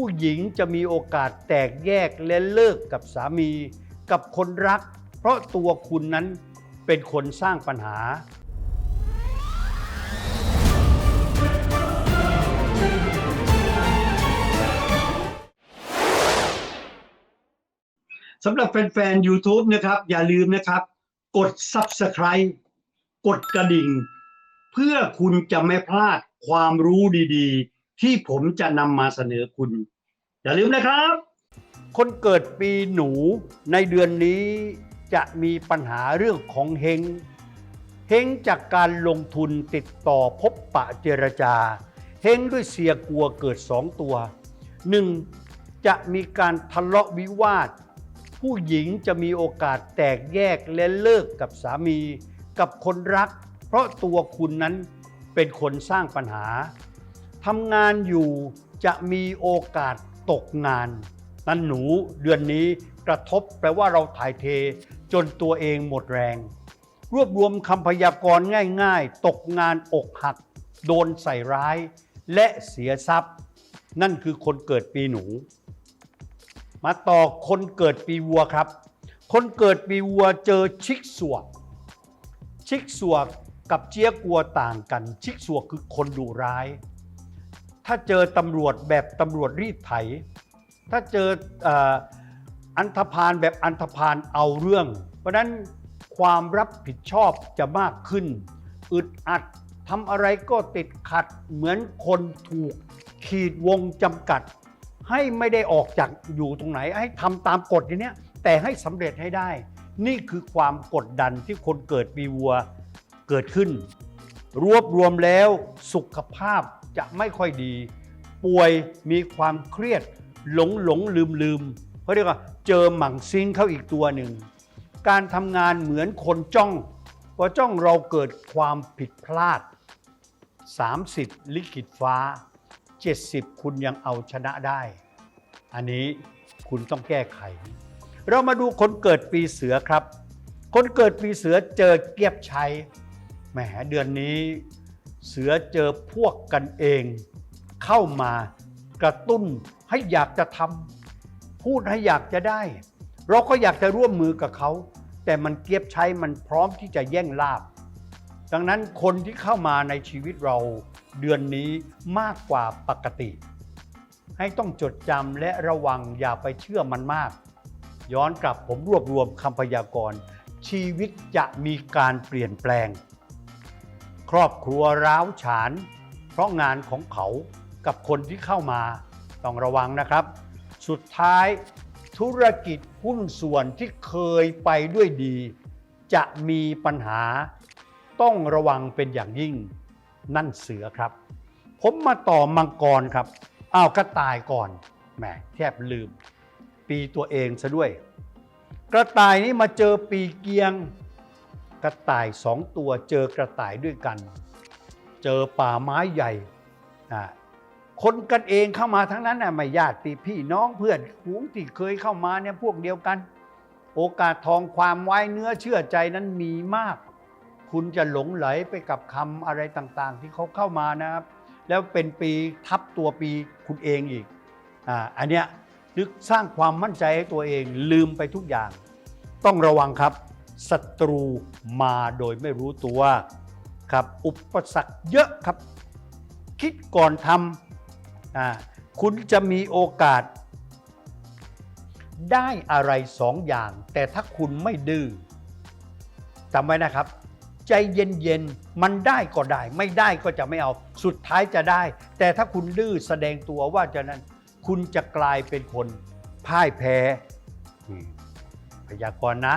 ผู้หญิงจะมีโอกาสแตกแยกและเลิกกับสามี กับคนรัก เพราะตัวคุณนั้นเป็นคนสร้างปัญหา สำหรับแฟนๆ YouTube นะครับ อย่าลืมนะครับ กด Subscribe กดกระดิ่ง เพื่อคุณจะไม่พลาดความรู้ดีๆ ที่ผมจะนำมาเสนอคุณ อย่าลืมนะครับ คนเกิดปีหนูในเดือนนี้จะมีปัญหาเรื่องของเฮงเฮงจากการลงทุนติดต่อพบปะเจรจาเฮงด้วยเสียกลัวเกิดสองตัวหนึ่งจะมีการทะเลาะวิวาท ผู้หญิงจะมีโอกาสแตกแยกและเลิกกับสามี กับคนรัก เพราะตัวคุณนั้นเป็นคนสร้างปัญหา ทำงานอยู่จะมีโอกาสตกงาน นั่นหนูเดือนนี้กระทบแปลว่าเราถ่ายเท จนตัวเองหมดแรง รวบรวมคำพยากรณ์ง่าย ๆ ตกงานอกหัก โดนใส่ร้าย และเสียทรัพย์ นั่นคือคนเกิดปีหนู มาต่อคนเกิดปีวัวครับ คนเกิดปีวัวเจอชิกสวก ชิกสวกกับเจี๊ยกัวต่างกัน ชิกสวกคือคนดุร้าย ถ้าเจอตำรวจแบบตำรวจรีดไถ ถ้าเจออันธพาลแบบอันธพาลเอาเรื่อง เพราะนั้นความรับผิดชอบจะมากขึ้น อึดอัดทำอะไรก็ติดขัดเหมือนคนถูกขีดวงจำกัด ให้ไม่ได้ออกจากอยู่ตรงไหน ให้ทำตามกฎอย่างเนี้ยแต่ให้สำเร็จให้ได้ นี่คือความกดดันที่คนเกิดปีวัวเกิดขึ้น รวบรวมแล้วสุขภาพ จะไม่ค่อยดี ป่วยมีความเครียดหลงหลงลืมลืมเขาเรียกว่าเจอหมั่งซิงเข้าอีกตัวหนึ่ง การทำงานเหมือนคนจ้องพอจ้องเราเกิดความผิดพลาด 30 ลิขิตฟ้า 70 คุณยังเอาชนะได้ อันนี้คุณต้องแก้ไข เรามาดูคนเกิดปีเสือครับ คนเกิดปีเสือเจอเกียบชัยแหมเดือนนี้ เสือเจอพวกกันเอง เข้ามากระตุ้นให้อยากจะทำพูดให้อยากจะได้ เราก็อยากจะร่วมมือกับเขา แต่มันเกียบใช้มันพร้อมที่จะแย่งลาบ ดังนั้นคนที่เข้ามาในชีวิตเราเดือนนี้มากกว่าปกติ ให้ต้องจดจำและระวังอย่าไปเชื่อมันมาก ย้อนกลับผมรวบรวมคำพยากรณ์ชีวิตจะมีการเปลี่ยนแปลง รอบครัวร้าวฉาน เพราะงานของเขากับคนที่เข้ามาต้องระวังนะครับ สุดท้ายธุรกิจหุ้นส่วนที่เคยไปด้วยดี จะมีปัญหา ต้องระวังเป็นอย่างยิ่ง นั่นเสือครับ ผมมาต่อมังกรครับอ้าวกระต่ายก่อนแหมแทบลืม ปีตัวเองซะด้วย กระต่ายนี่มาเจอปีเกียง กระต่ายสองตัวเจอกระต่ายด้วยกัน เจอป่าไม้ใหญ่อ่าคนกันเองเข้ามาทั้งนั้นน่ะไม่ญาติพี่น้องเพื่อนฝูงที่เคยเข้ามาเนี่ยพวกเดียวกัน โอกาสทองความไว้เนื้อเชื่อใจนั้นมีมาก คุณจะหลงไหลไปกับคำอะไรต่างๆ ที่เขาเข้ามานะครับ แล้วเป็นปีทับตัวปีคุณเองอีกอ่าอันเนี้ยนึกสร้างความมั่นใจให้ตัวเองลืมไปทุกอย่าง ต้องระวังครับ ศัตรูมาโดยไม่รู้ตัวครับอุปสรรคเยอะครับ คิดก่อนทำอ่าคุณจะมีโอกาส ได้อะไรสองอย่าง แต่ถ้าคุณไม่ดื้อจำไว้นะครับ ใจเย็นๆมันได้ก็ได้ ไม่ได้ก็จะไม่เอาสุดท้ายจะได้ แต่ถ้าคุณดื้อแสดงตัวว่าจะนั้น คุณจะกลายเป็นคนพ่ายแพ้นี่พยากรณ์นะ